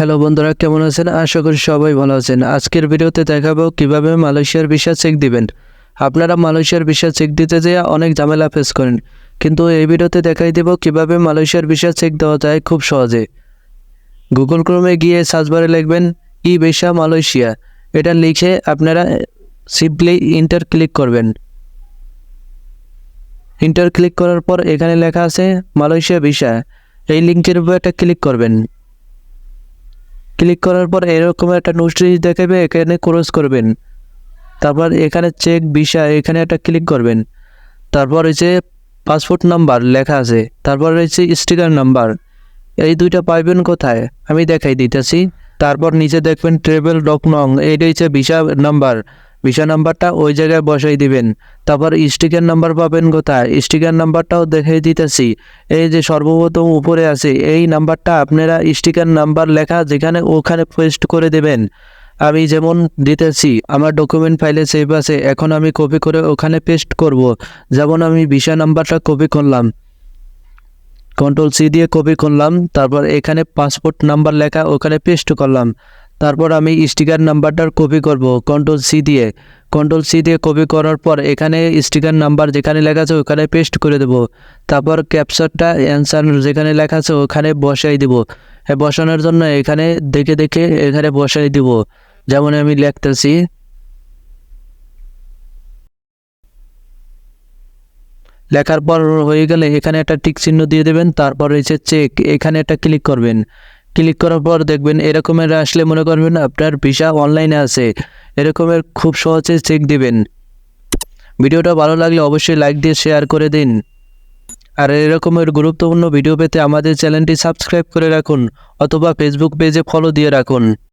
Hello বন্ধুরা, কেমন আছেন? আশা করি সবাই ভালো আছেন। আজকের ভিডিওতে দেখাবো কীভাবে মালয়েশিয়ার ভিসা চেক দিবেন। আপনারা মালয়েশিয়ার ভিসা চেক দিতে যেয়ে অনেক ঝামেলা ফেস করেন। কিন্তু এই ভিডিওতে দেখাই দেব কীভাবে মালয়েশিয়ার ভিসা চেক দেওয়া যায় খুব সহজে। গুগল ক্রোমে গিয়ে সার্চ বারে লিখবেন, ই ভিসা মালয়েশিয়া। এটা লিখে আপনারা সিম্পলি ইন্টার ক্লিক করবেন। ইন্টার ক্লিক করার পর এখানে লেখা আছে, মালয়েশিয়া ভিসা। এই লিঙ্কের উপর একটা ক্লিক করবেন। ক্লিক করার পর এরকম একটা নোটিশ দেখাবে, এখানে ক্রস করবেন। তারপর এখানে চেক ভিসা এখানে একটা ক্লিক করবেন। তারপর হচ্ছে পাসপোর্ট নাম্বার লেখা আছে, তারপর হচ্ছে স্টিকার নাম্বার এই দুইটা পাইবেন কোথায়? আমি দেখাই দিতেছি। তারপর নিচে দেখবেন ট্রেভেল ডক নং এইটা হচ্ছে ভিসা নাম্বার ভিসা নাম্বারটা ওই জায়গায় বসাই দিবেন। তারপর স্টিকার নাম্বার পাবেন কোথায়? স্টিকার নাম্বারটাও দেখাই দিতেছি। এই যে সর্বপ্রথম উপরে আছে, এই নাম্বারটা আপনারা স্টিকার নাম্বার লেখা যেখানে ওখানে পেস্ট করে দেবেন। আমি যেমন দিতেছি, আমার ডকুমেন্ট ফাইলে সেভ আছে, এখন আমি কপি করে ওখানে পেস্ট করব। যেমন আমি ভিসা নাম্বারটা কপি করলাম। কন্ট্রোল সি দিয়ে কপি করলাম, তারপর এখানে পাসপোর্ট নাম্বার লেখা ওখানে পেস্ট করলাম। তারপর আমি স্টিকার নাম্বারটার কপি করব কন্ট্রোল সি দিয়ে। কন্ট্রোল সি দিয়ে কপি করার পর এখানে স্টিকার নাম্বার যেখানে লেখা আছে ওখানে পেস্ট করে দেব। তারপর ক্যাপচারটা অ্যান্সার যেখানে লেখা আছে ওখানে বসাই দেব। বসানোর জন্য এখানে দেখে দেখে এখানে বসাই দিব। যেমন আমি লিখতেছি। লেখার পর হয়ে গেলে এখানে একটা টিক চিহ্ন দিয়ে দেবেন, তারপর রয়েছে চেক এখানে একটা ক্লিক করবেন। ক্লিক করার পর দেখবেন এরকমের আসলে মনে করবেন আপনার ভিসা অনলাইনে আছে। এরকমের খুব সহজে চেক দিবেন। ভিডিওটা ভালো লাগলে অবশ্যই লাইক দিয়ে শেয়ার করে দিন। আর এরকমের গুরুত্বপূর্ণ ভিডিও পেতে আমাদের চ্যানেলটি সাবস্ক্রাইব করে রাখুন অথবা ফেসবুক পেজে ফলো দিয়ে রাখুন।